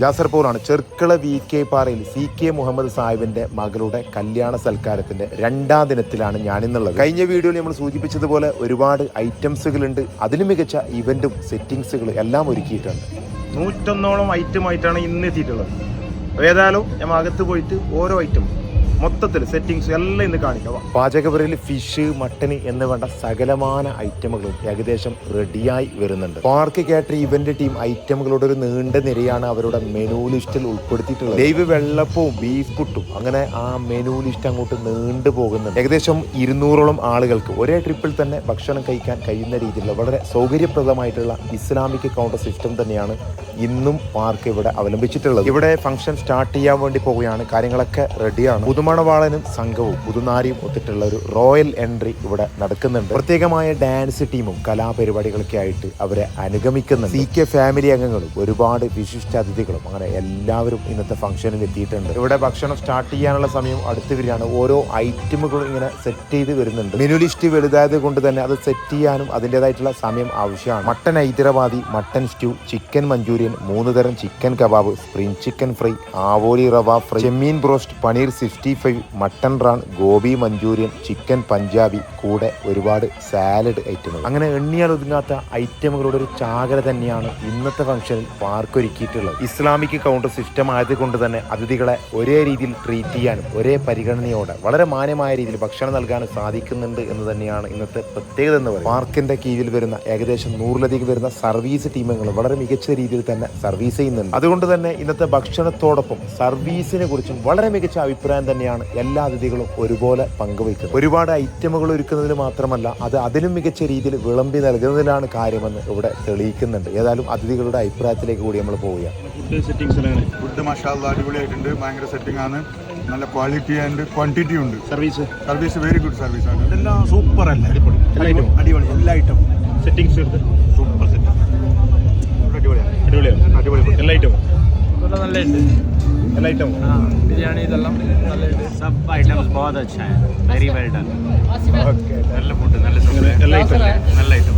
ജാസർ പോലാണ് Cherkala V K പാറയിൽ C K Muhammad സാഹിബിന്റെ മകളുടെ കല്യാണ സൽക്കാരത്തിന്റെ രണ്ടാം ദിനത്തിലാണ് ഞാനിന്നുള്ളത്. കഴിഞ്ഞ വീഡിയോയിൽ നമ്മൾ സൂചിപ്പിച്ചതുപോലെ ഒരുപാട് ഐറ്റംസുകളുണ്ട്. അതിന് മികച്ച ഇവന്റും സെറ്റിംഗ്സുകൾ എല്ലാം ഒരുക്കിയിട്ടുണ്ട്. നൂറ്റൊന്നോളം ഐറ്റം ആയിട്ടാണ് ഇന്ന് എത്തിയിട്ടുള്ളത്. ഏതായാലും ഞാൻ അകത്ത് പോയിട്ട് ഓരോ ഐറ്റം മൊത്തത്തിൽ സെറ്റിങ്സ് എല്ലാം ഇന്ന് കാണിക്കാം. പാചകപുരയിൽ ഫിഷ് മട്ടന് എന്ന് വേണ്ട സകലമാന ഐറ്റമുകളും ഏകദേശം റെഡിയായി വരുന്നുണ്ട്. പാർക്ക് കാറ്ററി ഇവന്റ് ടീം ഐറ്റമുകളുടെ ഒരു നീണ്ട നിരയാണ് അവരുടെ മെനു ലിസ്റ്റിൽ ഉൾപ്പെടുത്തിയിട്ടുള്ളത്. ദൈവ വെള്ളപ്പവും ബീഫ് പുട്ടും. അങ്ങനെ ആ മെനു ലിസ്റ്റ് അങ്ങോട്ട് നീണ്ടു പോകുന്നുണ്ട്. ഏകദേശം ഇരുന്നൂറോളം ആളുകൾക്ക് ഒരേ ട്രിപ്പിൽ തന്നെ ഭക്ഷണം കഴിക്കാൻ കഴിയുന്ന രീതിയിലുള്ള വളരെ സൗകര്യപ്രദമായിട്ടുള്ള ഇസ്ലാമിക് കൗണ്ടർ സിസ്റ്റം തന്നെയാണ് ഇന്നും പാർക്ക് ഇവിടെ അവലംബിച്ചിട്ടുള്ളത്. ഇവിടെ ഫംഗ്ഷൻ സ്റ്റാർട്ട് ചെയ്യാൻ വേണ്ടി പോവുകയാണ്. കാര്യങ്ങളൊക്കെ റെഡിയാണ് പുതുമണവാളനും സംഘവും പുതുനാരിയും ഒത്തിട്ടുള്ള ഒരു റോയൽ എൻട്രി ഇവിടെ നടക്കുന്നുണ്ട്. പ്രത്യേകമായ ഡാൻസ് ടീമും കലാപരിപാടികളൊക്കെ ആയിട്ട് അവരെ അനുഗമിക്കുന്ന സി കെ ഫാമിലി അംഗങ്ങളും ഒരുപാട് വിശിഷ്ട അതിഥികളും അങ്ങനെ എല്ലാവരും ഇന്നത്തെ ഫംഗ്ഷനിൽ എത്തിയിട്ടുണ്ട്. ഇവിടെ ഭക്ഷണം സ്റ്റാർട്ട് ചെയ്യാനുള്ള സമയം അടുത്ത് വരികയാണ് ഓരോ ഐറ്റമുകളും ഇങ്ങനെ സെറ്റ് ചെയ്ത് വരുന്നുണ്ട്. മെനു ലിസ്റ്റ് വലുതായത് കൊണ്ട് തന്നെ അത് സെറ്റ് ചെയ്യാനും അതിന്റെതായിട്ടുള്ള സമയം ആവശ്യമാണ്. Mutton Hyderabadi mutton stew chicken Manchurian മൂന്ന് തരം chicken kebab spring chicken fry ആവോലി റവ ഫ്രൈ ചെമ്മീൻ broast paneer sixty five mutton raan gobi Manchurian chicken Punjabi കൂടെ ഒരുപാട് സാലഡ് ഐറ്റങ്ങൾ. അങ്ങനെ എണ്ണിയാൽ ഒതുങ്ങാത്ത ഐറ്റമുകളുടെ ഒരു ചാകര തന്നെയാണ് ഇന്നത്തെ ഫംഗ്ഷനിൽ പാർക്ക് ഒരുക്കിയിട്ടുള്ളത് ഇസ്ലാമിക് കൗണ്ടർ സിസ്റ്റം ആയതുകൊണ്ട് തന്നെ അതിഥികളെ ഒരേ രീതിയിൽ ട്രീറ്റ് ചെയ്യാനും ഒരേ പരിഗണനയോടെ വളരെ മാന്യമായ രീതിയിൽ ഭക്ഷണം നൽകാനും സാധിക്കുന്നുണ്ട് എന്ന് തന്നെയാണ് ഇന്നത്തെ പ്രത്യേകത എന്ന് പറയുന്നത്. പാർക്കിന്റെ കീഴിൽ വരുന്ന ഏകദേശം നൂറിലധികം വരുന്ന സർവീസ് ടീമുകൾ വളരെ മികച്ച രീതിയിൽ തന്നെ സർവീസ് ചെയ്യുന്നുണ്ട്. അതുകൊണ്ട് തന്നെ ഇന്നത്തെ ഭക്ഷണത്തോടൊപ്പം സർവീസിനെ കുറിച്ചും വളരെ മികച്ച അഭിപ്രായം തന്നെയാണ് എല്ലാ അതിഥികളും ഒരുപോലെ പങ്കുവയ്ക്കുന്നത്. ഒരുപാട് ഐറ്റമുകൾ ഒരുക്കുന്നതിന് മാത്രമല്ല അത് അതിലും മികച്ച രീതിയിൽ വിളമ്പി നൽകുന്നതിലാണ് കാര്യമെന്ന് ഇവിടെ തെളിയിക്കുന്നുണ്ട്. ഏതായാലും അതിഥികളുടെ അഭിപ്രായത്തിലേക്ക് കൂടി നമ്മൾ പോവുകയാണ്. ഫുഡ് സെറ്റിങ്സ് എങ്ങനെ? ഫുഡ് മഷാല്ല അടിപൊളിയായിട്ടുണ്ട്. ഭയങ്കര സെറ്റിംഗ് ആണ്. നല്ല ക്വാളിറ്റി ആൻഡ് ക്വാണ്ടിറ്റി ഉണ്ട്. Service service very good service ആണ്. ഇതെല്ലാം സൂപ്പർ അല്ലേ? അടിപൊളി. എല്ലാ അടിപൊളി. എല്ലാ ഐറ്റം സെറ്റിങ്സ് എടുത്ത്? സൂപ്പർ സെറ്റിംഗ് അടിപൊളിയാണ്. അടിപൊളിയാണ് അടിപൊളി എല്ലാ ഐറ്റവും നല്ല ഉണ്ട് എല്ലാ ഐറ്റവും ബിരിയാണി ഇതെല്ലാം നല്ല സബ് ഐറ്റംസ് ബഹുത് അച്ഛാ വെരി വെൽ ഡൺ ഓക്കെ നല്ല ഫുഡ് നല്ല നല്ല ഐറ്റം നല്ല ഐറ്റം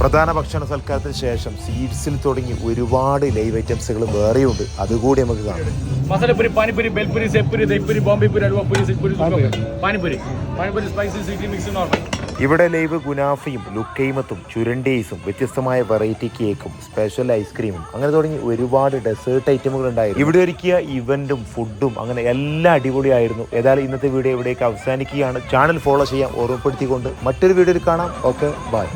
പ്രധാന ഭക്ഷണ സൽക്കാരത്തിന് ശേഷം സ്വീറ്റ്സിൽ തുടങ്ങി ഒരുപാട് ലൈവ് ഐറ്റംസുകൾ വേറെയുണ്ട്. അതുകൂടി നമുക്ക് കാണാം. മസാലപ്പുരി പാനിപ്പുരി ബെൽപുരി സെപ്പുരി ദൈപ്പുരി ബോംബെപ്പുരി അലുവപ്പുരി സിപ്പുരി pani puri. Pani puri. Spicy sweet mix normal ഇവിടെ ലൈവ് ഗുനാഫയും ലുക്കൈമത്തും ചുരണ്ടേസും വ്യത്യസ്തമായ വെറൈറ്റി കേക്കും സ്പെഷ്യൽ ഐസ്ക്രീമും അങ്ങനെ തുടങ്ങി ഒരുപാട് ഡെസേർട്ട് ഐറ്റമുകൾ ഉണ്ടായിരുന്നു. ഇവിടെ ഒരുക്കിയ ഇവന്റും ഫുഡും അങ്ങനെ എല്ലാം അടിപൊളിയായിരുന്നു. ഏതായാലും ഇന്നത്തെ വീഡിയോ ഇവിടേക്ക് അവസാനിക്കുകയാണ്. ചാനൽ ഫോളോ ചെയ്യാൻ ഓർമ്മപ്പെടുത്തിക്കൊണ്ട് മറ്റൊരു വീഡിയോയിൽ കാണാം. Okay bye